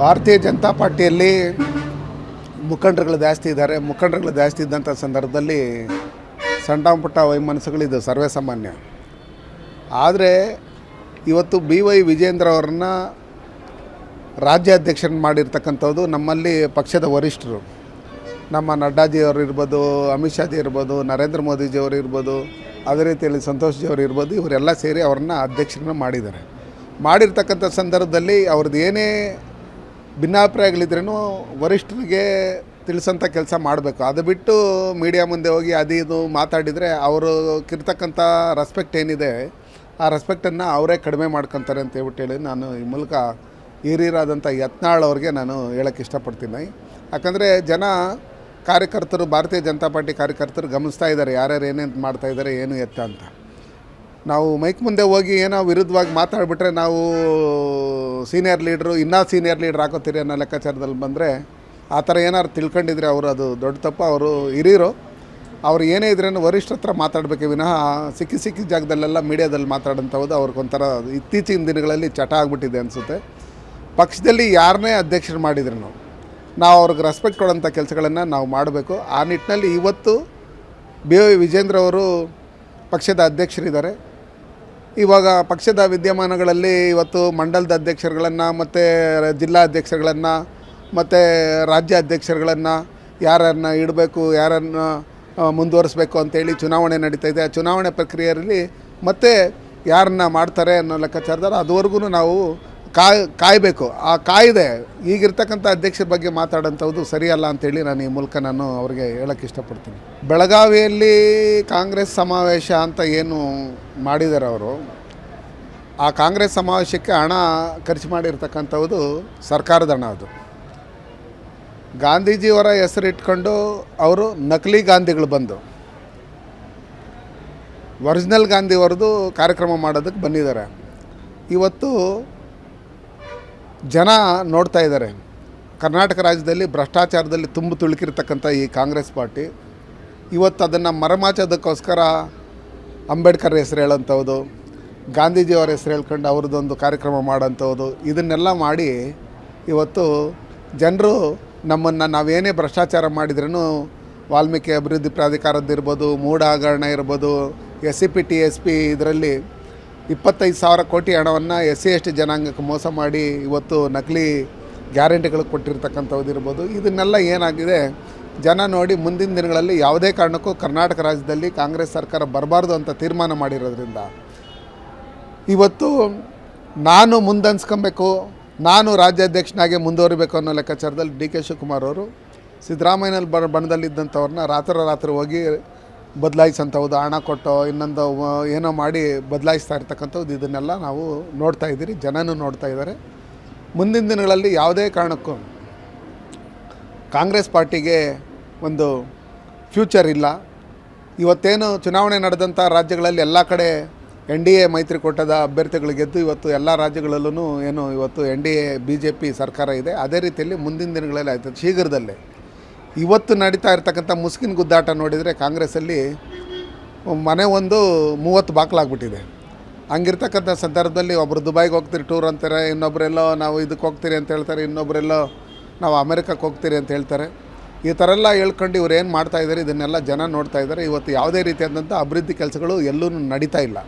ಭಾರತೀಯ ಜನತಾ ಪಾರ್ಟಿಯಲ್ಲಿ ಮುಖಂಡರುಗಳು ಜಾಸ್ತಿ ಇದ್ದಾರೆ. ಮುಖಂಡರುಗಳು ಜಾಸ್ತಿ ಇದ್ದಂಥ ಸಂದರ್ಭದಲ್ಲಿ ಸಣ್ಣ ಪುಟ್ಟ ವೈಮನಸ್ಸುಗಳಿದ್ದು ಸರ್ವೇ ಸಾಮಾನ್ಯ ಆದರೆ ಇವತ್ತು ಬಿ ವೈ ವಿಜೇಂದ್ರ ಅವರನ್ನ ರಾಜ್ಯಾಧ್ಯಕ್ಷರನ್ನ ಮಾಡಿರ್ತಕ್ಕಂಥದ್ದು ನಮ್ಮಲ್ಲಿ ಪಕ್ಷದ ವರಿಷ್ಠರು. ನಮ್ಮ ನಡ್ಡಾಜಿಯವರು ಇರ್ಬೋದು, ಅಮಿತ್ ಶಾಜಿ ಇರ್ಬೋದು, ನರೇಂದ್ರ ಮೋದಿಜಿಯವರು ಇರ್ಬೋದು, ಅದೇ ರೀತಿಯಲ್ಲಿ ಸಂತೋಷ್ ಜಿ ಅವರು ಇರ್ಬೋದು, ಇವರೆಲ್ಲ ಸೇರಿ ಅವ್ರನ್ನ ಅಧ್ಯಕ್ಷರನ್ನ ಮಾಡಿದ್ದಾರೆ. ಮಾಡಿರ್ತಕ್ಕಂಥ ಸಂದರ್ಭದಲ್ಲಿ ಅವ್ರದ್ದು ಏನೇ ಭಿನ್ನಾಭಿಪ್ರಾಯಗಳಿದ್ರೂ ವರಿಷ್ಠರಿಗೆ ತಿಳಿಸೋಂಥ ಕೆಲಸ ಮಾಡಬೇಕು. ಅದು ಬಿಟ್ಟು ಮೀಡಿಯಾ ಮುಂದೆ ಹೋಗಿ ಅದು ಇದು ಮಾತಾಡಿದರೆ ಅವರು ಕಿರ್ತಕ್ಕಂಥ ರೆಸ್ಪೆಕ್ಟ್ ಏನಿದೆ, ಆ ರೆಸ್ಪೆಕ್ಟನ್ನು ಅವರೇ ಕಡಿಮೆ ಮಾಡ್ಕೊತಾರೆ ಅಂತ ಹೇಳ್ಬಿಟ್ಟು ಹೇಳಿ ನಾನು ಈ ಮೂಲಕ ಹಿರಿಯರಾದಂಥ ಯತ್ನಾಳ್ ಅವ್ರಿಗೆ ನಾನು ಹೇಳೋಕ್ಕೆ ಇಷ್ಟಪಡ್ತೀನಿ. ಯಾಕಂದರೆ ಜನ ಕಾರ್ಯಕರ್ತರು, ಭಾರತೀಯ ಜನತಾ ಪಾರ್ಟಿ ಕಾರ್ಯಕರ್ತರು ಗಮನಿಸ್ತಾ ಇದ್ದಾರೆ, ಯಾರ್ಯಾರು ಏನೇನು ಮಾಡ್ತಾಯಿದ್ದಾರೆ ಏನು ಎತ್ತ ಅಂತ. ನಾವು ಮೈಕ್ ಮುಂದೆ ಹೋಗಿ ಏನೋ ವಿರುದ್ಧವಾಗಿ ಮಾತಾಡಿಬಿಟ್ರೆ ನಾವು ಸೀನಿಯರ್ ಲೀಡ್ರು ಇನ್ನೂ ಸೀನಿಯರ್ ಲೀಡ್ರ್ ಹಾಕೋತೀರಿ ಅನ್ನೋ ಲೆಕ್ಕಾಚಾರದಲ್ಲಿ ಬಂದರೆ ಆ ಥರ ಏನಾದ್ರು ತಿಳ್ಕೊಂಡಿದ್ರೆ ಅವರು ಅದು ದೊಡ್ಡ ತಪ್ಪು. ಅವರು ಹಿರಿಯರು. ಅವ್ರು ಏನೇ ಇದ್ರೇನು ವರಿಷ್ಠ ಹತ್ರ ಮಾತಾಡಬೇಕೆ. ವಿನಃ ಸಿಕ್ಕಿ ಸಿಕ್ಕಿ ಜಾಗದಲ್ಲೆಲ್ಲ ಮೀಡಿಯಾದಲ್ಲಿ ಮಾತಾಡೋಂಥದ್ದು ಅವ್ರಿಗೊಂಥರ ಇತ್ತೀಚಿನ ದಿನಗಳಲ್ಲಿ ಚಟ ಆಗಿಬಿಟ್ಟಿದೆ ಅನಿಸುತ್ತೆ. ಪಕ್ಷದಲ್ಲಿ ಯಾರನ್ನೇ ಅಧ್ಯಕ್ಷರು ಮಾಡಿದ್ರು ನಾವು ನಾವು ಅವ್ರಿಗೆ ರೆಸ್ಪೆಕ್ಟ್ ಕೊಡೋಂಥ ಕೆಲಸಗಳನ್ನು ನಾವು ಮಾಡಬೇಕು. ಆ ನಿಟ್ಟಿನಲ್ಲಿ ಇವತ್ತು ಬಿ ವೈ ವಿಜೇಂದ್ರ ಅವರು ಪಕ್ಷದ ಅಧ್ಯಕ್ಷರಿದ್ದಾರೆ. ಇವಾಗ ಪಕ್ಷದ ವಿದ್ಯಮಾನಗಳಲ್ಲಿ ಇವತ್ತು ಮಂಡಲದ ಅಧ್ಯಕ್ಷರುಗಳನ್ನು, ಮತ್ತು ಜಿಲ್ಲಾ ಅಧ್ಯಕ್ಷರುಗಳನ್ನು ಮತ್ತು ರಾಜ್ಯ ಅಧ್ಯಕ್ಷರುಗಳನ್ನು ಯಾರನ್ನು ಇಡಬೇಕು, ಯಾರನ್ನು ಮುಂದುವರಿಸಬೇಕು ಅಂತೇಳಿ ಚುನಾವಣೆ ನಡೀತಾ ಇದೆ. ಆ ಚುನಾವಣೆ ಪ್ರಕ್ರಿಯೆಯಲ್ಲಿ ಮತ್ತೆ ಯಾರನ್ನ ಮಾಡ್ತಾರೆ ಅನ್ನೋ ಲೆಕ್ಕಾಚಾರದಲ್ಲಿ ಅದುವರೆಗೂ ನಾವು ಕಾಯ್, ಕಾಯಬೇಕು. ಆ ಕಾಯ್ದೆ ಈಗಿರ್ತಕ್ಕಂಥ ಅಧ್ಯಕ್ಷರ ಬಗ್ಗೆ ಮಾತಾಡೋಂಥದ್ದು ಸರಿಯಲ್ಲ ಅಂತೇಳಿ ನಾನು ಈ ಮೂಲಕ ನಾನು ಅವ್ರಿಗೆ ಹೇಳೋಕ್ಕೆ ಇಷ್ಟಪಡ್ತೀನಿ. ಬೆಳಗಾವಿಯಲ್ಲಿ ಕಾಂಗ್ರೆಸ್ ಸಮಾವೇಶ ಅಂತ ಏನು ಮಾಡಿದ್ದಾರೆ ಅವರು, ಆ ಕಾಂಗ್ರೆಸ್ ಸಮಾವೇಶಕ್ಕೆ ಹಣ ಖರ್ಚು ಮಾಡಿರ್ತಕ್ಕಂಥದ್ದು ಸರ್ಕಾರದ ಹಣ ಅದು. ಗಾಂಧೀಜಿಯವರ ಹೆಸರಿಟ್ಕೊಂಡು ಅವರು ನಕಲಿ ಗಾಂಧಿಗಳು ಬಂದು, ಒರಿಜಿನಲ್ ಗಾಂಧಿಯವರದು ಕಾರ್ಯಕ್ರಮ ಮಾಡೋದಕ್ಕೆ ಬಂದಿದ್ದಾರೆ. ಇವತ್ತು ಜನ ನೋಡ್ತಾ ಇದ್ದಾರೆ. ಕರ್ನಾಟಕ ರಾಜ್ಯದಲ್ಲಿ ಭ್ರಷ್ಟಾಚಾರದಲ್ಲಿ ತುಂಬ ತುಳುಕಿರ್ತಕ್ಕಂಥ ಈ ಕಾಂಗ್ರೆಸ್ ಪಾರ್ಟಿ. ಇವತ್ತು ಅದನ್ನು ಮರಮಾಚೋದಕ್ಕೋಸ್ಕರ ಅಂಬೇಡ್ಕರ್ ಹೆಸರು ಹೇಳೋಂಥವ್ದು, ಗಾಂಧೀಜಿಯವರ ಹೆಸರು ಹೇಳ್ಕೊಂಡು ಅವ್ರದ್ದೊಂದು ಕಾರ್ಯಕ್ರಮ ಮಾಡೋಂಥವ್ದು, ಇದನ್ನೆಲ್ಲ ಮಾಡಿ ಇವತ್ತು ಜನರು ನಮ್ಮನ್ನು ನಾವೇನೇ ಭ್ರಷ್ಟಾಚಾರ ಮಾಡಿದ್ರೂ ವಾಲ್ಮೀಕಿ ಅಭಿವೃದ್ಧಿ ಪ್ರಾಧಿಕಾರದ್ದಿರ್ಬೋದು ಮೂಢ ಹಗರಣ ಇರ್ಬೋದು, S C P, T S P ಇದರಲ್ಲಿ ಇಪ್ಪತ್ತೈದು ಸಾವಿರ ಕೋಟಿ ಹಣವನ್ನು ಎಸ್ ಸಿ ಎಸ್ ಟಿ ಜನಾಂಗಕ್ಕೆ ಮೋಸ ಮಾಡಿ ಇವತ್ತು ನಕಲಿ ಗ್ಯಾರಂಟಿಗಳು ಕೊಟ್ಟಿರ್ತಕ್ಕಂಥದ್ದಿರ್ಬೋದು ಇದನ್ನೆಲ್ಲ ಏನಾಗಿದೆ? ಜನ ನೋಡಿ ಮುಂದಿನ ದಿನಗಳಲ್ಲಿ ಯಾವುದೇ ಕಾರಣಕ್ಕೂ ಕರ್ನಾಟಕ ರಾಜ್ಯದಲ್ಲಿ ಕಾಂಗ್ರೆಸ್ ಸರ್ಕಾರ ಬರಬಾರ್ದು ಅಂತ ತೀರ್ಮಾನ ಮಾಡಿರೋದ್ರಿಂದ. ಇವತ್ತು ನಾನು ಮುಂದನ್ಸ್ಕೊಬೇಕು, ನಾನು ರಾಜ್ಯಾಧ್ಯಕ್ಷನಾಗೆ ಮುಂದುವರಿಬೇಕು ಅನ್ನೋ ಲೆಕ್ಕಾಚಾರದಲ್ಲಿ ಡಿ ಕೆ ಶಿವಕುಮಾರ್ ಅವರು ಸಿದ್ದರಾಮಯ್ಯನಲ್ಲಿ ಬ, ಬಣದಲ್ಲಿದ್ದಂಥವ್ರನ್ನ ರಾತ್ರಿ ಹೋಗಿ ಬದಲಾಯಿಸೋಂಥದ್ದು ಹಣ ಕೊಟ್ಟು, ಇನ್ನೊಂದು ಏನೋ ಮಾಡಿ ಬದಲಾಯಿಸ್ತಾ ಇರ್ತಕ್ಕಂಥದ್ದು ಇದನ್ನೆಲ್ಲ ನಾವು ನೋಡ್ತಾ ಇದ್ದೀರಿ, ಜನನೂ ನೋಡ್ತಾ ಇದ್ದಾರೆ. ಮುಂದಿನ ದಿನಗಳಲ್ಲಿ ಯಾವುದೇ ಕಾರಣಕ್ಕೂ ಕಾಂಗ್ರೆಸ್ ಪಾರ್ಟಿಗೆ ಒಂದು ಫ್ಯೂಚರ್ ಇಲ್ಲ. ಇವತ್ತೇನು ಚುನಾವಣೆ ನಡೆದಂಥ ರಾಜ್ಯಗಳಲ್ಲಿ ಎಲ್ಲ ಕಡೆ ಎನ್ ಡಿ ಎ ಮೈತ್ರಿಕೂಟದ ಅಭ್ಯರ್ಥಿಗಳು ಗೆದ್ದು ಇವತ್ತು ಎಲ್ಲ ರಾಜ್ಯಗಳಲ್ಲೂ ಏನು ಇವತ್ತು N D A, B J P ಸರ್ಕಾರ ಇದೆ. ಅದೇ ರೀತಿಯಲ್ಲಿ ಮುಂದಿನ ದಿನಗಳಲ್ಲಿ ಆಯಿತು, ಶೀಘ್ರದಲ್ಲೇ. ಇವತ್ತು ನಡೀತಾ ಇರ್ತಕ್ಕಂಥ ಮುಸ್ಕಿನ ಗುದ್ದಾಟ ನೋಡಿದರೆ ಕಾಂಗ್ರೆಸ್ಸಲ್ಲಿ ಮನೆ ಒಂದು ಮೂವತ್ತು ಬಾಕ್ಲಾಗ್ಬಿಟ್ಟಿದೆ. ಹಂಗಿರ್ತಕ್ಕಂಥ ಸಂದರ್ಭದಲ್ಲಿ ಒಬ್ಬರು ದುಬೈಗೆ ಹೋಗ್ತೀರಿ, ಟೂರ್ ಅಂತಾರೆ ಇನ್ನೊಬ್ಬರೆಲ್ಲೋ ನಾವು ಇದಕ್ಕೆ ಹೋಗ್ತೀರಿ ಅಂತ ಹೇಳ್ತಾರೆ ಇನ್ನೊಬ್ಬರೆಲ್ಲೋ ನಾವು ಅಮೆರಿಕಕ್ಕೆ ಹೋಗ್ತೀರಿ ಅಂತ ಹೇಳ್ತಾರೆ. ಈ ಥರ ಎಲ್ಲ ಹೇಳ್ಕೊಂಡು ಇವ್ರು ಏನು ಮಾಡ್ತಾ ಇದ್ದಾರೆ ಇದನ್ನೆಲ್ಲ ಜನ ನೋಡ್ತಾ ಇದ್ದಾರೆ ಇವತ್ತು ಯಾವುದೇ ರೀತಿಯಾದಂಥ ಅಭಿವೃದ್ಧಿ ಕೆಲಸಗಳು ಎಲ್ಲೂ ನಡೀತಾ ಇಲ್ಲ.